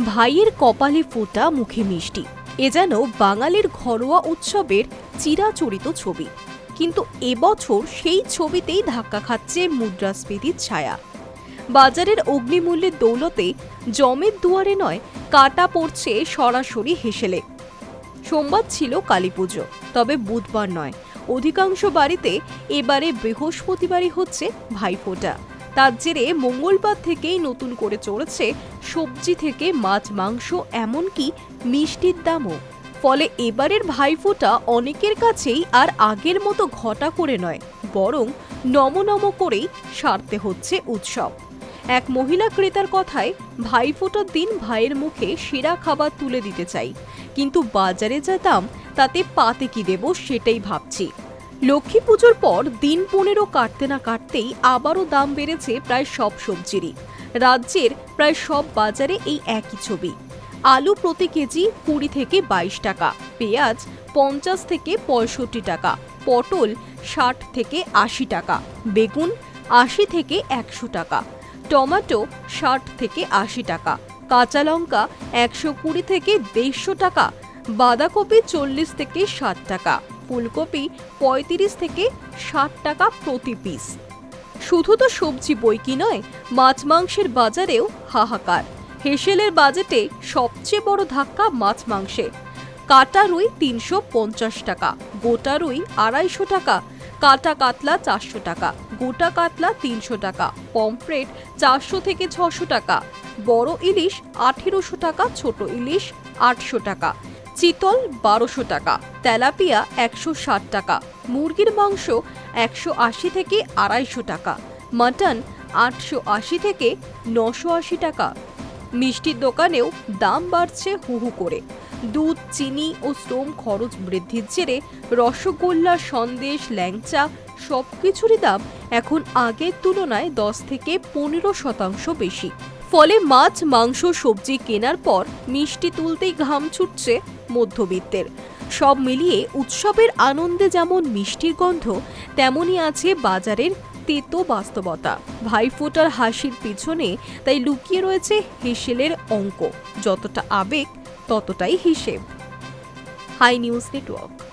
ভাইয়ের কপালে ফোঁটা, মুখে মিষ্টি। এ যেন বাঙালির ঘরোয়া উৎসবের চিরাচরিত ছবি। কিন্তু এবছর সেই ছবিতেই ধাক্কা খাচ্ছে মুদ্রাস্ফীতির ছায়া। বাজারের অগ্নিমূল্যের দৌলতে জমের দুয়ারে নয়, কাটা পড়ছে সরাসরি হেসেলে। সোমবার ছিল কালীপুজো তবে বুধবার নয়। অধিকাংশ বাড়িতে এবারে বৃহস্পতিবারই হচ্ছে ভাইফোঁটা তার জেরে মঙ্গলবার থেকেই নতুন করে চড়েছে সবজি থেকে মাছ, মাংস, এমনকি মিষ্টির দামও। ফলে এবারের ভাইফোঁটা অনেকের কাছেই আর আগের মতো ঘটা করে নয়, বরং নম নম করেই সারতে হচ্ছে উৎসব। এক মহিলা ক্রেতার কথায়, ভাইফোঁটার দিন ভাইয়ের মুখে সেরা খাবার তুলে দিতে চাই, কিন্তু বাজারে যা দাম, তাতে পাতে কি দেব সেটাই ভাবছি। লক্ষ্মী পুজোর পর দিন পনেরো কাটতে না কাটতেই আবারও দাম বেড়েছে প্রায় সব সবজিরই। রাজ্যের প্রায় সব বাজারে এই একই ছবি। আলু প্রতি কেজি কুড়ি থেকে বাইশ টাকা, পেঁয়াজ পঞ্চাশ থেকে পঁয়ষট্টি টাকা, পটল ষাট থেকে আশি টাকা, বেগুন আশি থেকে একশো টাকা, টমেটো ষাট থেকে আশি টাকা, কাঁচা লঙ্কা একশো কুড়ি থেকে দেড়শো টাকা, বাঁধাকপি চল্লিশ থেকে ষাট টাকা। ফুলকপি পঁয়ত্রিশ থেকে ষাট টাকা প্রতি পিস। শুধু তো সবজি বই কি নয়, মাছ মাংসের বাজারেও হাহাকার। হেসেলের বাজেটে সবচেয়ে বড় ধাক্কা মাছ মাংসে। কাটা রুই তিনশো পঞ্চাশ টাকা, গোটা রুই আড়াইশো টাকা, কাটা কাতলা চারশো টাকা, গোটা কাতলা তিনশো টাকা, পমফ্রেট চারশো থেকে ছশো টাকা, বড় ইলিশ আঠেরোশো টাকা, ছোট ইলিশ আটশো টাকা চিতল বারোশো টাকা, তেলাপিয়া একশো ষাট টাকা, মুরগির মাংস একশো আশি থেকে আড়াইশো টাকা, মাটন আটশো আশি থেকে নশো আশি টাকা। মিষ্টির দোকানেও দাম বাড়ছে হু হু করে। দুধ, চিনি ও শ্রম খরচ বৃদ্ধির জেরে রসগোল্লা, সন্দেশ, ল্যাংচা সব কিছুরই দাম এখন আগের তুলনায় দশ থেকে পনেরো শতাংশ বেশি। ফলে মাছ, মাংস, সবজি কেনার পর মিষ্টি তুলতেই ঘাম ছুটছে মধ্যবিত্তের। সব মিলিয়ে উৎসবের আনন্দে যেমন মিষ্টির গন্ধ তেমনই আছে বাজারের তেতো বাস্তবতা। ভাইফোঁটার হাসির পিছনে তাই লুকিয়ে রয়েছে হেসেলের অঙ্ক। যতটা আবেগ, ততটাই হিসেব। Hi news network.